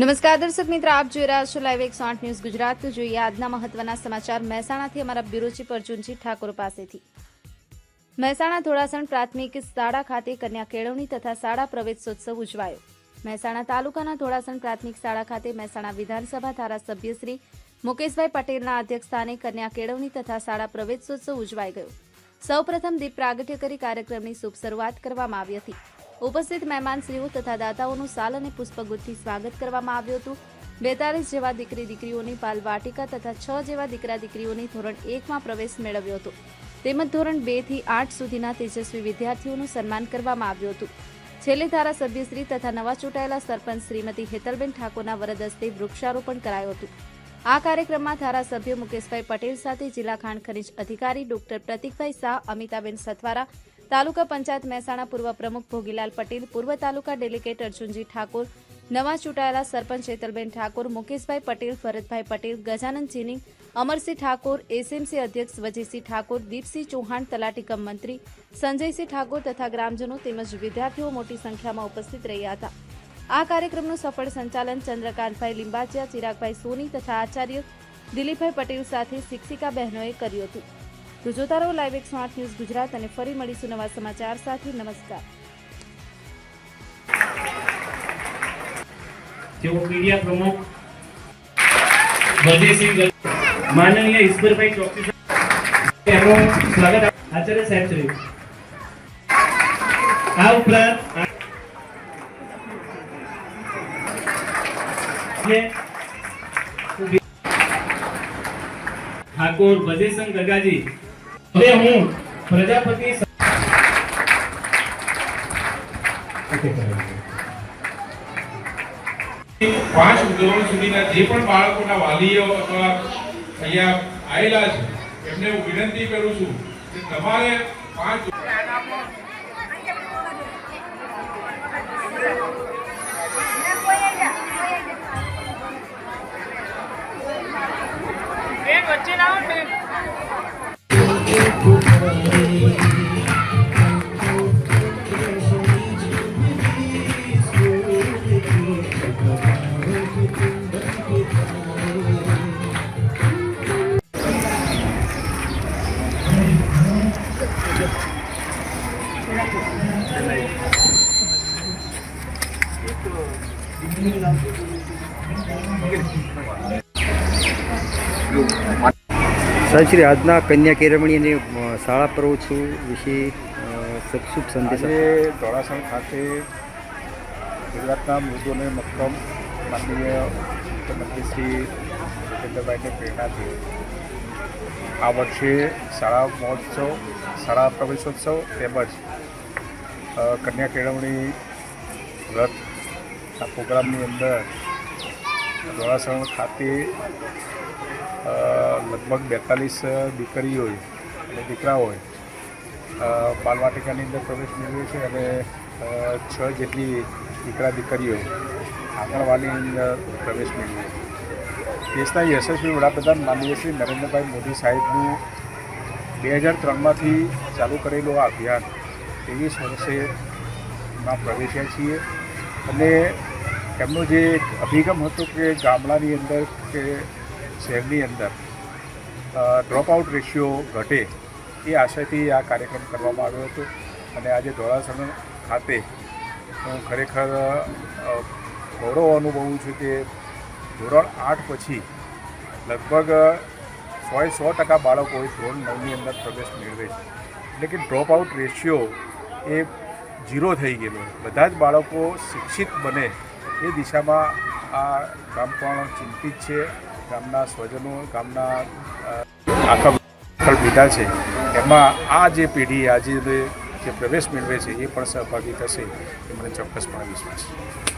નમસ્કાર, દર્શક મિત્ર, આપ જોઈ રહ્યા છો લાઈવ એકસો આઠ ન્યૂઝ ગુજરાત. જોઈએ આજના મહત્વના સમાચાર. મહેસાણાથી અમારા બ્યુરો ચીફ અર્જુનજી ઠાકોર પાસેથી. મહેસાણા ધોળાસણ પ્રાથમિક શાળા ખાતે કન્યા કેળવણી તથા શાળા પ્રવેશોત્સવ ઉજવાયો. મહેસાણા તાલુકાના ધોળાસણ પ્રાથમિક શાળા ખાતે મહેસાણા વિધાનસભા ધારાસભ્ય શ્રી મુકેશભાઈ પટેલના અધ્યક્ષસ્થાને કન્યા કેળવણી તથા શાળા પ્રવેશોત્સવ ઉજવાઈ ગયો. સૌપ્રથમ દીપ પ્રાગટ્ય કરી કાર્યક્રમની શુભ શરૂઆત કરવામાં આવી હતી. ઉપસ્થિત મહેમાનશ્રીઓ તથા દાતાઓનું સાલ અને પુષ્પગુથથી સ્વાગત કરવામાં આવ્યું હતું. બેતાલીસ જેવા દીકરી દીકરીઓની બાલવાટિકા તથા છ જેવા દીકરા દીકરીઓની ધોરણ એકમાં પ્રવેશ મેળવ્યો હતો. તેમજ ધોરણ બેથી આઠ સુધીના તેજસ્વી વિદ્યાર્થીઓનું સન્માન કરવામાં આવ્યું હતું. છેલ્લે ધારાસભ્યશ્રી તથા નવા ચૂંટાયેલા સરપંચ શ્રીમતી હેતલબેન ઠાકોરના વરદ હસ્તે વૃક્ષારોપણ કરાયું હતું. આ કાર્યક્રમમાં ધારાસભ્ય મુકેશભાઈ પટેલ સાથે જિલ્લા ખાણ ખનીજ અધિકારી ડોક્ટર પ્રતિકભાઈ શાહ, અમિતાબેન સથવારા તાલુકા પંચાયત મહેસાણા પૂર્વ પ્રમુખ ભોગીલાલ પટેલ, પૂર્વ તાલુકા ડેલિગેટ અર્જુનજી ઠાકોર, નવા ચૂંટાયેલા સરપંચ હેતલબેન ઠાકોર, મુકેશભાઈ પટેલ ભરતભાઈ પટેલ ગજાનંદ ચીની અમરસિંહ ઠાકોર, એસએમસી અધ્યક્ષ વજયસિંહ ઠાકોર, દીપસિંહ ચૌહાણ તલાટીકમ મંત્રી સંજયસિંહ ઠાકોર તથા ગ્રામજનો તેમજ વિદ્યાર્થીઓ મોટી સંખ્યામાં ઉપસ્થિત રહ્યા હતા. આ કાર્યક્રમનું સફળ સંચાલન ચંદ્રકાંતભાઈ લિંબાચિયા, ચિરાગભાઈ સોની તથા આચાર્ય દિલીપભાઈ પટેલ સાથે શિક્ષિકા બહેનોએ કર્યું હતું. તો જોતા રહો લાઈવ એકસો આઠ ન્યૂઝ ગુજરાત અને ફરી મળીશું નવા સમાચાર સાથે. નમસ્કાર. જેઓ મીડિયા ઠાકોર ભજેસંગ ગગાજી હવે હું પ્રજાપતિ. પાંચ ધોરણ સુધીના જે પણ બાળકોના વાલીઓ અથવા અહીંયા આવેલા છે એમને હું વિનંતી કરું છું કે તમારે પાંચ સાહેબ, શ્રી આજના કન્યા કેળવણી અને શાળા પ્રવોત્સવ વિશે શુભ સંદેશ ધોળાસણ ખાતે ગુજરાતના મૃદોને મક્કમ માનનીય મુખ્યમંત્રી શ્રી ભૂપેન્દ્રભાઈની પ્રેરણાથી આ વર્ષે શાળા મહોત્સવ, શાળા પ્રવેશોત્સવ તેમજ કન્યા કેળવણી વ્રત આ પ્રોગ્રામની અંદર ધોળાસણ ખાતે લગભગ બેતાલીસ દીકરીઓએ અને દીકરાઓએ બાલવાટિકાની અંદર પ્રવેશ મેળવ્યો છે અને છ જેટલી દીકરા દીકરીઓએ આંગણવાડીની અંદર પ્રવેશ મેળવ્યો દેશના યશસ્વી વડાપ્રધાન માનનીય શ્રી નરેન્દ્રભાઈ મોદી સાહેબનું બે હજાર ત્રણમાંથી ચાલુ કરેલું આ અભિયાન ત્રેવીસ વર્ષેમાં પ્રવેશ્યા છીએ. અને એમનો જે અભિગમ હતો કે ગામડાની અંદર કે શહેરની અંદર ડ્રોપ આઉટ રેશિયો ઘટે એ આશયથી આ કાર્યક્રમ કરવામાં આવ્યો હતો. અને આજે ધોળાસણ ખાતે હું ખરેખર ગૌરવ અનુભવું છું કે ધોરણ આઠ પછી લગભગ સોએ સો ટકા બાળકો ધોરણ નવની અંદર પ્રવેશ મેળવે છે. એટલે કે ડ્રોપ આઉટ રેશિયો એ ઝીરો થઈ ગયેલો બધા જ બાળકો શિક્ષિત બને એ દિશામાં આ ગામ પણ ચિંતિત છે. ગામના સ્વજનો, ગામના આખા લીધા છે. એમાં આ જે પેઢી આજે જે પ્રવેશ મેળવે છે, એ પણ સહભાગી થશે. એ મને ચોક્કસપણે વિશ્વાસ છે.